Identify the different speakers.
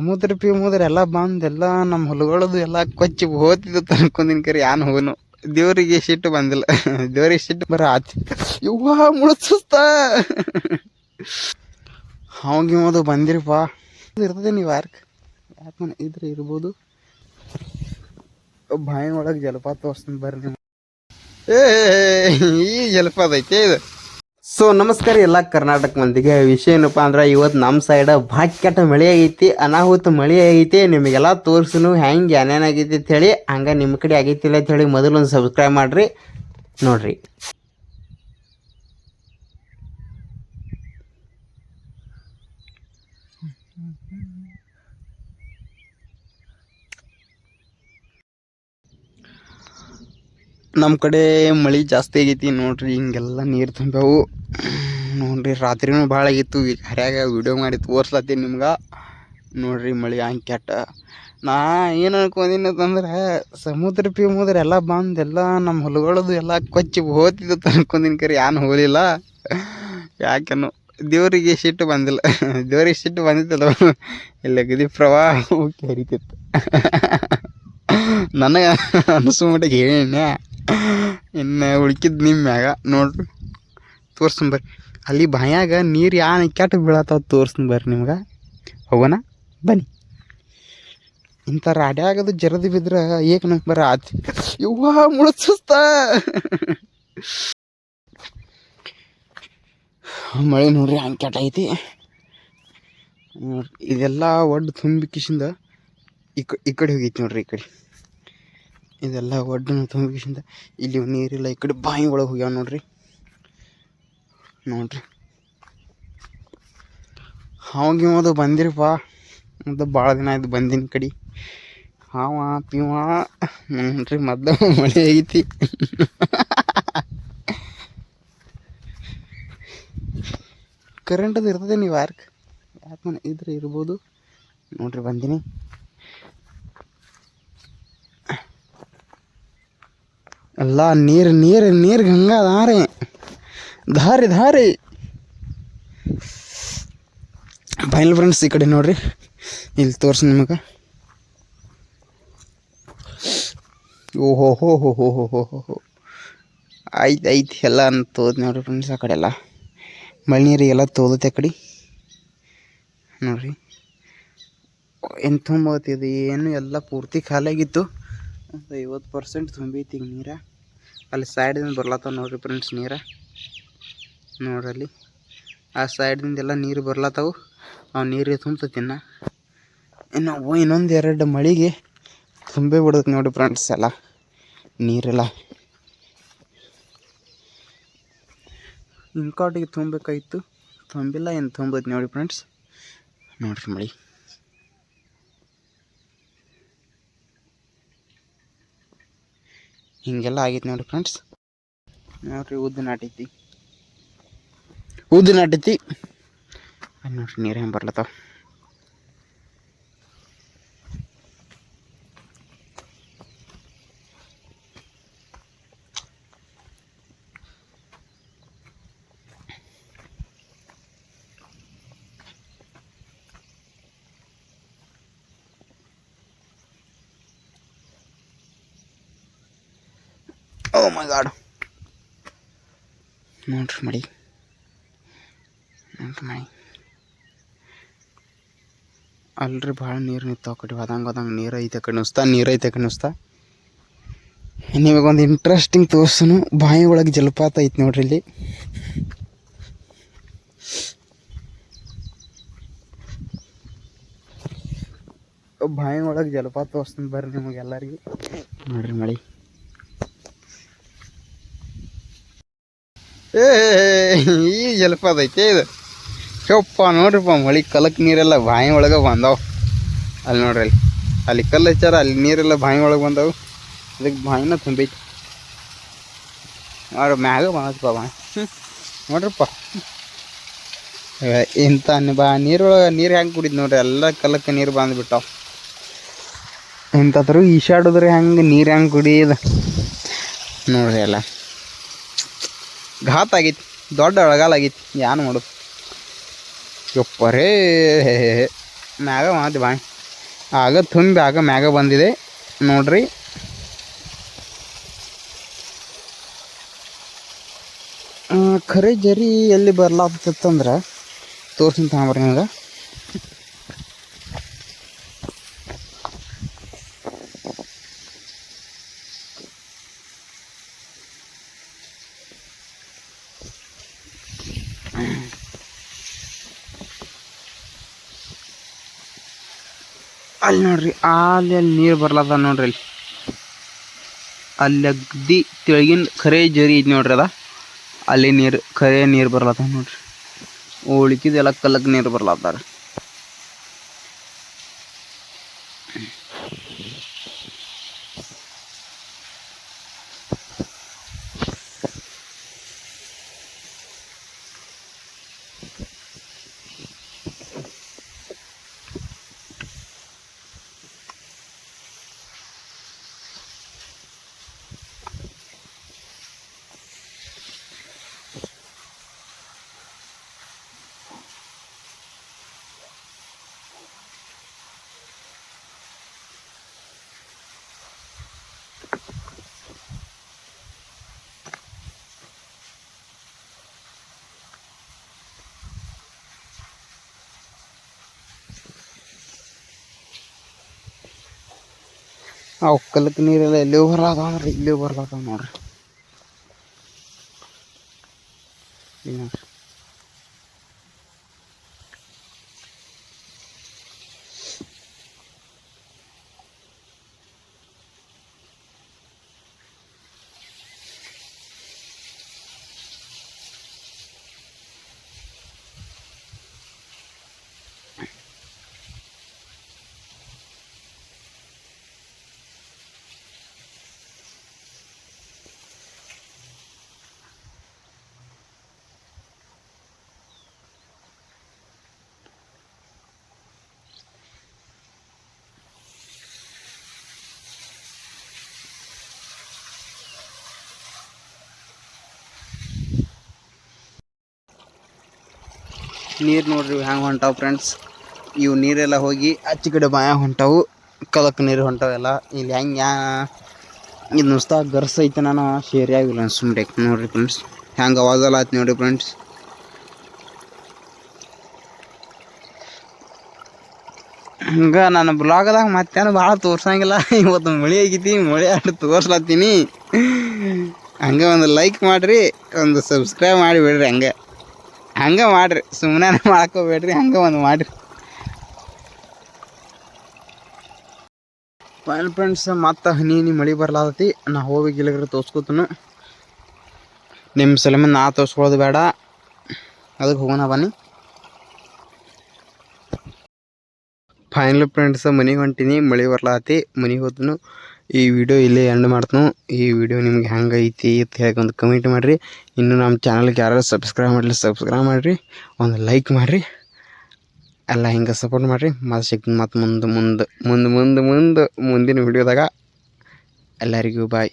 Speaker 1: ಸಮುದ್ರ ಪಿಮುದ್ರ ಎಲ್ಲ ಬಂದು ಎಲ್ಲ ನಮ್ಮ ಹೊಲಗಳದು ಎಲ್ಲ ಕೊಚ್ಚಿ ಹೋತಿದ್ದು ಅನ್ಕೊಂಡಿನ ಕರಿ, ಯಾನ್ ಹೋಗನು. ದೇವರಿಗೆ ಸಿಟ್ಟು ಬಂದಿಲ್ಲ. ದೇವರಿಗೆ ಸಿಟ್ಟು ಬರ ಆತಿ. ಇವ್ವ ಮುಳುಸುಸ್ತ. ಅವಾಗಿಮದು ಬಂದಿರಪ್ಪ? ಇರ್ತದೆ ನೀವು ಯಾರ್ಕ್? ಯಾಕೆ ಇದ್ರೆ ಇರ್ಬೋದು. ಬಾಯಿ ಒಳಗೆ ಜಲಪಾತ ತೋರ್ಸ್ತೀನಿ ಬರ್ರಿ ಏ, ಈ ಜಲಪಾತ ಐತೆ ಇದು. ಸೊ ನಮಸ್ಕಾರ ಎಲ್ಲ ಕರ್ನಾಟಕ ಮಂದಿಗೆ ವಿಷಯ ಏನಪ್ಪ ಅಂದ್ರೆ ಇವತ್ತು ನಮ್ಮ ಸೈಡ್ ಕೆಟ್ಟ ಮಳೆ ಆಗೈತಿ, ಅನಾಹುತ ಮಳೆ ಆಗೈತಿ, ನಿಮಗೆಲ್ಲ ತೋರಿಸು ಹೆಂಗೆ ಏನೇನಾಗೈತಿ ಅಂತ ಹೇಳಿ, ಹಂಗೆ ನಿಮ್ಮ ಕಡೆ ಆಗೈತಿಲ್ಲ ಅಂತ ಹೇಳಿ ಮೊದಲು ಒಂದು ಸಬ್ಸ್ಕ್ರೈಬ್ ಮಾಡ್ರಿ. ನೋಡ್ರಿ. ನಮ್ಮ ಕಡೆ ಮಳೆ ಜಾಸ್ತಿ ಆಗೈತಿ ನೋಡ್ರಿ, ಹಿಂಗೆಲ್ಲ ನೀರು ತುಂಬ್ಯಾವು. ನೋಡ್ರಿ, ರಾತ್ರಿನೂ ಭಾಳ ಆಗಿತ್ತು. ಈಗ ಹರ್ಯಾಗ ವೀಡಿಯೋ ಮಾಡಿ ತೋರ್ಸ್ಲತ್ತೀನಿ ನಿಮ್ಗೆ. ನೋಡ್ರಿ, ಮಳೆ ಹಂಗೆ ಕೆಟ್ಟ. ನಾ ಏನು ಅನ್ಕೊಂಡಿನಿ ಅಂತಂದ್ರೆ, ಸಮುದ್ರ ಪಿಮುದ್ರ ಎಲ್ಲ ಬಂದು, ಎಲ್ಲ ನಮ್ಮ ಹೊಲಗಳದು ಎಲ್ಲ ಕೊಚ್ಚಿ ಹೋತಿದ್ದು ಅನ್ಕೊಂಡಿನ ಕರೆ. ಏನು ಹೋಗಲಿಲ್ಲ. ಯಾಕೆನು. ದೇವರಿಗೆ ಸಿಟ್ಟು ಬಂದಿಲ್ಲ. ದೇವರಿಗೆ ಸಿಟ್ಟು ಬಂದಿತ್ತಲ್ಲ. ಇಲ್ಲ ಗದಿ ಪ್ರವಾಹ ಹೋಗಿ ಹರಿತಿತ್ತು ನನಗೆ ಅನಿಸೋ ಮಟ್ಟಿಗೆ ಹೇಳಿನ ಇನ್ನು ಉಳ್ಕಿದ್ದು ನಿಮ್ಮ ಮ್ಯಾಗ, ನೋಡ್ರಿ. ತೋರ್ಸನ್ ಬರ್ರಿ. ಅಲ್ಲಿ ಬಾಯಾಗ ನೀರು ಯಾನ್ ಕೆಟ್ಟ ಬೀಳತ್ತಾವ ತೋರ್ಸು ಬರ್ರಿ ನಿಮ್ಗೆ. ಹೋಗೋಣ, ಬನ್ನಿ. ಇಂಥ ರಾಡ್ಯಾಗದು ಜರದು ಬಿದ್ರೆ ಏಕ ಬರ ಆತಿ. ಇವ್ವ ಮಳೆ ನೋಡ್ರಿ ಹಂಗೆ ಕೆಟ್ಟ ಐತಿ. ಇದೆಲ್ಲ ಒಡ್ಡು ತುಂಬಿ ಕಿಶಿಂದ ಈ ಕ ಈ ಕಡೆ ಹೋಗೈತಿ ನೋಡ್ರಿ ಈ ಕಡೆ. ಇದೆಲ್ಲ ಒಡ್ಡು ತುಂಬಿಸಿಂದ ಇಲ್ಲಿ ನೀರಿಲ್ಲ ಈ ಕಡೆ ಬಾಯಿ ಒಳಗೆ ಹೋಗ್ಯಾವ ನೋಡ್ರಿ. ನೋಡ್ರಿ. ಹಾವಿಗೆ ಬಂದಿರಪ್ಪ. ಮತ್ತು ಭಾಳ ದಿನ ಆಯ್ತು ಬಂದಿನ ಕಡೆ. ಹಾವ ಪಿವ. ನೋಡ್ರಿ ಮದ್ದ ಮಳೆ ಐತಿ. ಕರೆಂಟ್ ಅದು ಇರ್ತದೆ ನೀವು ಯಾರ್ಕ್? ಯಾಕೆ ಇದ್ರೆ ಇರ್ಬೋದು. ನೋಡ್ರಿ, ಬಂದಿನಿ. ಎಲ್ಲ ನೀರು ನೀರು ನೀರು ದಾರಿ ಧಾರೆ ದಾರಿ ಫೈನಲ್ ಫ್ರೆಂಡ್ಸ್ ಈ ಕಡೆ ನೋಡ್ರಿ. ಇಲ್ಲಿ ತೋರಿಸಿ ನಿಮಗೆ. ಓ ಹೋ ಹೋ ಹೋ ಹೋ ಹೋ ಹೋ ಹೋ. ಆಯ್ತು ಆಯ್ತು, ಎಲ್ಲ ಅಂತ ತೋದ್ ನೋಡ್ರಿ ಫ್ರೆಂಡ್ಸ್ ಆ ಕಡೆ ಎಲ್ಲ. ಮಳೆ ನೀರಿಗೆಲ್ಲ ತೋದತ್ತೆ ಆ ಕಡೆ. ನೋಡ್ರಿ. ಏನು ತುಂಬೋತಿದೆ ಏನು ಎಲ್ಲ ಪೂರ್ತಿ ಖಾಲಿಯಾಗಿತ್ತು. ಐವತ್ತು ಪರ್ಸೆಂಟ್ ತುಂಬೈತಿ ಈಗ ನೀರ. ಅಲ್ಲಿ ಸೈಡ್ದಿಂದ ಬರ್ಲತ್ತಾವ ನೋಡ್ರಿ ಫ್ರೆಂಡ್ಸ್ ನೀರ. ನೋಡ್ರಿ ಅಲ್ಲಿ ಆ ಸೈಡ್ದಿಂದ ಎಲ್ಲ ನೀರು ಬರ್ಲತ್ತಾವು. ಅವು ನೀರಿಗೆ ತುಂಬ್ತತಿನ್ನ ಇನ್ನು ಇನ್ನೊಂದು ಎರಡು ಮಳಿಗೆ ತುಂಬಿ ಬಿಡುತ್ತೆ ನೋಡಿ ಫ್ರೆಂಡ್ಸ್ ಎಲ್ಲ. ನೀರೆಲ್ಲ. ಇಂಕಾಟಿಗೆ ತುಂಬಬೇಕಾಗಿತ್ತು ತುಂಬಿಲ್ಲ, ಏನು ತುಂಬುತ್ತೆ ನೋಡಿ ಫ್ರೆಂಡ್ಸ್ ನೋಡ್ರಿ ಮಳೆ. ಹಿಂಗೆಲ್ಲ ಆಗೈತೆ ನೋಡಿ ಫ್ರೆಂಡ್ಸ್ ನೋಡ್ರಿ ಉದ್ದು ನಾಟೈತಿ. ಉದ್ದು ನಾಟೈತಿ. ನೋಡಿರಿ ನೋಡ್ರಿ ನೀರು ಹೆಂಗೆ ಬರ್ಲತ್ತಾವ. ಓ ಮೈ ಗಾಡ್ ನೋಡ್ರಿ ಮಾಡಿ ನೋಡ್ರಿ ಮಾಡಿ ಅಲ್ರಿ ಭಾಳ ನೀರು ನಿಂತಾವ ಕಡೆ ಹೋದಂಗೆ ಹೋದಂಗೆ ನೀರು ಐತೆ ಕಡೆ ನುಸ್ತಾ ನೀರು ಐತೆ ಕಡೆ ನುಸ್ತಾ. ನಿಮಗೊಂದು ಇಂಟ್ರೆಸ್ಟಿಂಗ್ ತೋರ್ಸನು ಬಾಯಿ ಒಳಗೆ ಜಲಪಾತ ಐತೆ ನೋಡ್ರಿ ಇಲ್ಲಿ. ಬಾಯಿ ಒಳಗೆ ಜಲಪಾತ ತೋರಿಸ್ತೀನಿ ಬರ್ರಿ ನಿಮಗೆಲ್ಲರಿಗೂ. ನೋಡ್ರಿ ಮಳಿ. ಏ ಈ ಜಲಪಾತ ಐತೆ ಇದು ಯಪ್ಪ ನೋಡ್ರಿಪ್ಪ, ಮಳಿ ಕಲಕ್ ನೀರೆಲ್ಲ ಬಾಯಿ ಒಳಗೆ ಬಂದಾವ. ಅಲ್ಲಿ ನೋಡ್ರಿ ಅಲ್ಲಿ. ಅಲ್ಲಿ ಕಲ್ಲು ಹಚ್ಚಾರ ಅಲ್ಲಿ ನೀರೆಲ್ಲ ಬಾಯಿ ಒಳಗೆ ಬಂದಾವು. ಅದಕ್ಕೆ ಬಾಯಿನ ತುಂಬೈತಿ ನೋಡ್ರಿ, ಮ್ಯಾಗ ಬಂದಪ್ಪ ಬಾಯಿ. ನೋಡ್ರಪ್ಪ. ಇಂಥ ಬಾ, ನೀರೊಳಗೆ ನೀರು ಹೆಂಗೆ ಕುಡಿದ್ ನೋಡ್ರಿ, ಎಲ್ಲ ಕಲಕ್ಕೆ ನೀರು ಬಂದ್ಬಿಟ್ಟಾವ. ಇಂಥದ್ರು ಈಶಾಡಿದ್ರೆ ಹೆಂಗೆ ನೀರು ಹೆಂಗೆ ಕುಡಿಯೋದು? ನೋಡ್ರಿ ಎಲ್ಲ. ಘಾತ್ ಆಗೈತಿ ದೊಡ್ಡ ಅಳಗಾಲ ಆಗೈತಿ ಏನು ಮಾಡೋದು? ಯಪ್ಪರೇ ಮ್ಯಾಗ ಮಾತು ಬಾಯ್. ಆಗ ತುಂಬಿ, ಆಗ ಮ್ಯಾಗ ಬಂದಿದೆ. ನೋಡ್ರಿ. ಖರೆ ಜರಿ ಎಲ್ಲಿ ಬರ್ಲಾತಂದ್ರೆ ತೋರ್ಸಿನ ತಗೊಂಬರ್ರಿ ನಿಮ್ಗೆ. ಅಲ್ಲಿ ನೋಡ್ರಿ, ಅಲ್ಲಿ ಅಲ್ಲಿ ನೀರು ಬರ್ಲದ ನೋಡ್ರಿ ಅಲ್ಲಿ ಅಲ್ಲಿ ಅಗ್ದಿ ತೆಳಗಿನ ಖರೆ ಜರಿ ಇದೆ ನೋಡ್ರಿ ಅದ. ಅಲ್ಲಿ ನೀರು ಖರೆ ನೀರು ಬರ್ಲತ್ತ ನೋಡ್ರಿ. ಉಳಿಕಿದೆಲ್ಲ ಕಲ್ಲಕ್ಕೆ ನೀರು ಬರ್ಲತ್ತಾರ ಆ ಕಲ್ಲಕ್ ನೀರೆಲ್ಲ ಎಲ್ಲಿ ಬರ್ಲಾತಾವ ನೋಡ್ರಿ ಇಲ್ಲಿ ಬರ್ಲಾತಾವ ನೋಡ್ರಿ. ನೀರು ನೋಡ್ರಿ ಹ್ಯಾಂಗೆ ಹೊಂಟಾವು ಫ್ರೆಂಡ್ಸ್ ಇವು ನೀರೆಲ್ಲ ಹೋಗಿ ಅಚ್ಚ ಕಡೆ ಬಾಯ ಹೊಂಟಾವು. ಕಲಕ್ ನೀರು ಹೊಂಟಾವೆಲ್ಲ ಇಲ್ಲಿ ಹೆಂಗೆ ಯಾ ಇದು ನುಸ್ತಾ ಗರ್ಸ್ ಐತೆ ನಾನು. ಶೇರಿ ಆಗಿಲ್ಲ ಸುಮ್ಮನೆ ನೋಡ್ರಿ ಫ್ರೆಂಡ್ಸ್ ಹ್ಯಾಂಗೆ ಅವಾಗೆಲ್ಲ ಆಯ್ತು ನೋಡ್ರಿ ಫ್ರೆಂಡ್ಸ್ ಹಂಗೆ ನಾನು ಬ್ಲಾಗದಾಗ ಮತ್ತೇನು ಭಾಳ ತೋರ್ಸಂಗಿಲ್ಲ. ಇವತ್ತು ಮಳೆ ಆಗೈತಿ, ಮಳೆ ಆಡಿ ತೋರ್ಸ್ಲತ್ತೀನಿ. ಹಂಗೆ ಒಂದು ಲೈಕ್ ಮಾಡಿರಿ, ಒಂದು ಸಬ್ಸ್ಕ್ರೈಬ್ ಮಾಡಿಬಿಡ್ರಿ ಹಂಗೆ. ಹಂಗೆ ಮಾಡಿರಿ ಸುಮ್ಮನೆ ಮಾಡ್ಕೋಬೇಡ್ರಿ ಹಂಗೆ ಒಂದು ಮಾಡಿರಿ. ಫೈನಲ್ ಫ್ರೆಂಡ್ಸ್ ಮತ್ತೆ ಹನಿ ಹನಿ ಮಳೆ ಬರ್ಲಾತತಿ, ನಾ ಹೋಗಿ ಗಿಲಗ್ರ ತೋರ್ಸ್ಕೊತನು. ನಿಮ್ಮ ಸಲಮ ನಾ ತೋರ್ಸ್ಕೊಳೋದು ಬೇಡ ಅದಕ್ಕೆ ಹೋಗೋಣ ಬನ್ನಿ. ಫೈನಲ್ ಫ್ರೆಂಡ್ಸ್ ಮನೆಗೆ ಹೊಂಟೀನಿ, ಮಳೆ ಬರ್ಲಾತಿ ಮನೆಗೆ ಹೋತನು ಈ ವಿಡಿಯೋ ಇಲ್ಲೇ ಎಂಡ್ ಮಾಡ್ತನು. ಈ ವಿಡಿಯೋ ನಿಮ್ಗೆ ಹೆಂಗೈತಿ ಅಂತ ಹೇಳಿ ಒಂದು ಕಮೆಂಟ್ ಮಾಡಿರಿ. ಇನ್ನು ನಮ್ಮ ಚಾನಲ್ಗೆ ಯಾರು ಸಬ್ಸ್ಕ್ರೈಬ್ ಮಾಡಲಿ ಸಬ್ಸ್ಕ್ರೈಬ್ ಮಾಡಿರಿ. ಒಂದು ಲೈಕ್ ಮಾಡಿರಿ. ಎಲ್ಲ ಹಿಂಗೆ ಸಪೋರ್ಟ್ ಮಾಡಿರಿ. ಮತ್ತೆ ಸಿಗ್ತೀನಿ ಮತ್ತು ಮುಂದೆ ಮುಂದೆ ಮುಂದೆ ಮುಂದೆ ಮುಂದೆ ಮುಂದಿನ ವಿಡಿಯೋದಾಗ ಎಲ್ಲರಿಗೂ ಬಾಯ್